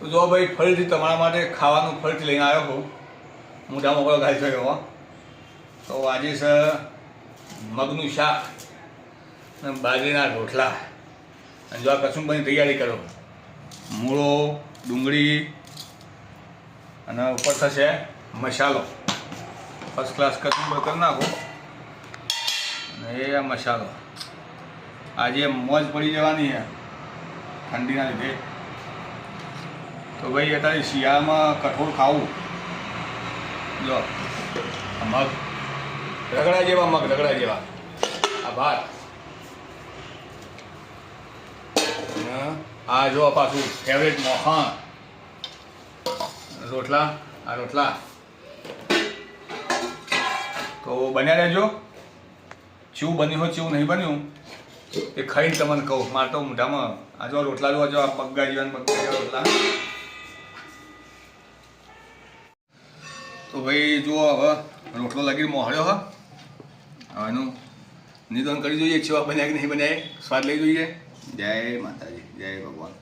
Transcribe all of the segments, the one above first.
તો જો ભાઈ ફરીથી તમારા માટે ખાવાનું ફરીથી લઈને આવ્યો છું. મોટા મોકળો ગાય થયો એવા. તો આજે છે મગનું શાક અને બાજરીના રોટલા. અને જો આ કચુંબરની તૈયારી કરો. મૂળો, ડુંગળી અને ઉપર થશે મસાલો. ફર્સ્ટ ક્લાસ કચુંબર કરી નાખો. અને એ મસાલો. આજે મોજ પડી જવાની છે ઠંડીના લીધે. તો ભાઈ અત્યારે શિયાળામાં કઠોળ ખાવું. જો મગ. રગડા જેવા મગ, રગડા જેવા. આ ભાત આ જો પાછું ફેવરેટ મોહન. રોટલા, આ રોટલા. તો બન્યા રહેજો. ચીવું બન્યું હોય ચીવું નહીં બન્યું, એ ખાઈને તમને કહું. મારે તો મોઢામાં આ જો રોટલા જો આ બગ્ગા જેવા જેવા રોટલા. તો ભાઈ જુઓ હવે, રોટલો લગી મોહળ્યો હ. એનું નિદાન કરી જોઈએ, છેવા બન્યા કે નહીં બન્યા, સ્વાદ લઈ જોઈએ. જય માતાજી, જય ભગવાન.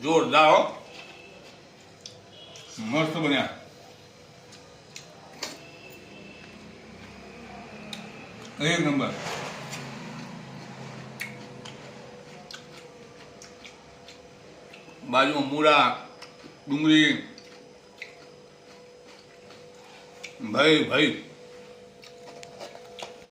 જોરદાર હો. મસ્ત બન્યા. એક નંબર. બાજુમાં મૂળા ડુંગળી. ભાઈ ભાઈ.